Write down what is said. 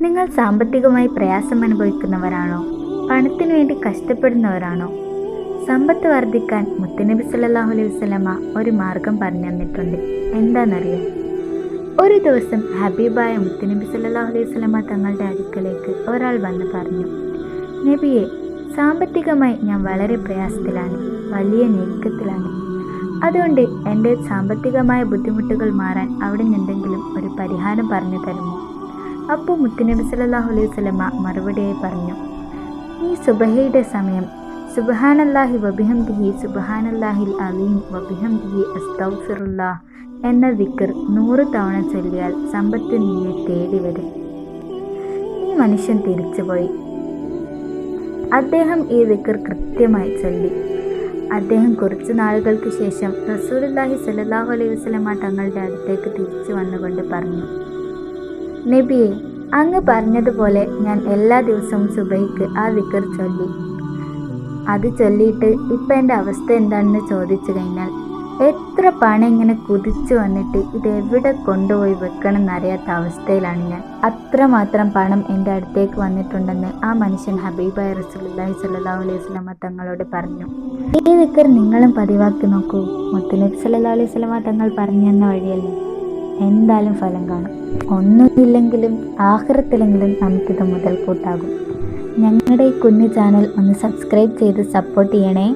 നിങ്ങൾ സാമ്പത്തികമായി പ്രയാസം അനുഭവിക്കുന്നവരാണോ? പണത്തിനു വേണ്ടി കഷ്ടപ്പെടുന്നവരാണോ? സമ്പത്ത് വർദ്ധിക്കാൻ മുത്തനബി സല്ലാഹു അലൈഹി വസല്ലമ ഒരു മാർഗം പറഞ്ഞു തന്നിട്ടുണ്ട്. എന്താണെന്നറിയോ? ഒരു ദിവസം ഹബീബായ മുത്തനബി സല്ലാഹു അലൈഹി വസല്ലമ തങ്ങളുടെ അടുക്കലേക്ക് ഒരാൾ വന്ന് പറഞ്ഞു നബിയെ സാമ്പത്തികമായി ഞാൻ വളരെ പ്രയാസത്തിലാണ് വലിയ ഞെരുക്കത്തിലാണ്. അതുകൊണ്ട് എന്റെ സാമ്പത്തികമായ ബുദ്ധിമുട്ടുകൾ മാറാൻ അവിടെ നിന്നെന്തെങ്കിലും ഒരു പരിഹാരം പറഞ്ഞു തരുമോ? അപ്പോൾ മുത്തുനബി സല്ലല്ലാഹു അലൈഹി സ്വലമ മറുപടിയായി പറഞ്ഞു ഈ സുബഹയുടെ സമയം സുബ്ഹാനല്ലാഹി വബിഹംദിഹി സുബ്ഹാനല്ലാഹിൽ അലീം വബിഹംദിഹി അസ്തൗഫിറുല്ലാ എന്ന വിക്കർ നൂറ് തവണ ചൊല്ലിയാൽ സമ്പത്ത് നീയെ തേടി വരും. ഈ മനുഷ്യൻ തിരിച്ചുപോയി. അദ്ദേഹം ഈ വിക്കർ കൃത്യമായി ചൊല്ലി. അദ്ദേഹം കുറച്ച് നാളുകൾക്ക് ശേഷം റസൂലുള്ളാഹി സ്വല്ലല്ലാഹു അലൈഹി വസ്ലമ തങ്ങളുടെ അടുത്തേക്ക് തിരിച്ചു വന്നുകൊണ്ട് പറഞ്ഞു നബിയെ അങ്ങ് പറഞ്ഞതുപോലെ ഞാൻ എല്ലാ ദിവസവും സുബൈക്ക് ആ വിക്കർ ചൊല്ലി. അത് ചൊല്ലിയിട്ട് ഇപ്പം എന്റെ അവസ്ഥ എന്താണെന്ന് ചോദിച്ചു കഴിഞ്ഞാൽ എത്ര പണം ഇങ്ങനെ കുതിച്ചു വന്നിട്ട് ഇത് എവിടെ കൊണ്ടുപോയി വെക്കണം എന്നറിയാത്ത അവസ്ഥയിലാണ് ഞാൻ. അത്രമാത്രം പണം എന്റെ അടുത്തേക്ക് വന്നിട്ടുണ്ടെന്ന് ആ മനുഷ്യൻ ഹബീബായ റസൂലുള്ളാഹി സല്ലാ അലൈഹി വസല്ലമ തങ്ങളോട് പറഞ്ഞു. ഈ വിക്കർ നിങ്ങളും പതിവാക്കി നോക്കൂ. മുത്തുനബി സല്ലാ അലൈഹി വസല്ലമ തങ്ങൾ പറഞ്ഞു എന്ന വഴിയല്ലേ? എന്തായാലും ഫലം കാണും. ഒന്നുമില്ലെങ്കിലും ആഹ്റത്തിലെങ്കിലും നമുക്കിത് മുതൽക്കൂട്ടാകും. ഞങ്ങളുടെ ഈ കുഞ്ഞു ചാനൽ ഒന്ന് സബ്സ്ക്രൈബ് ചെയ്ത് സപ്പോർട്ട് ചെയ്യണേ.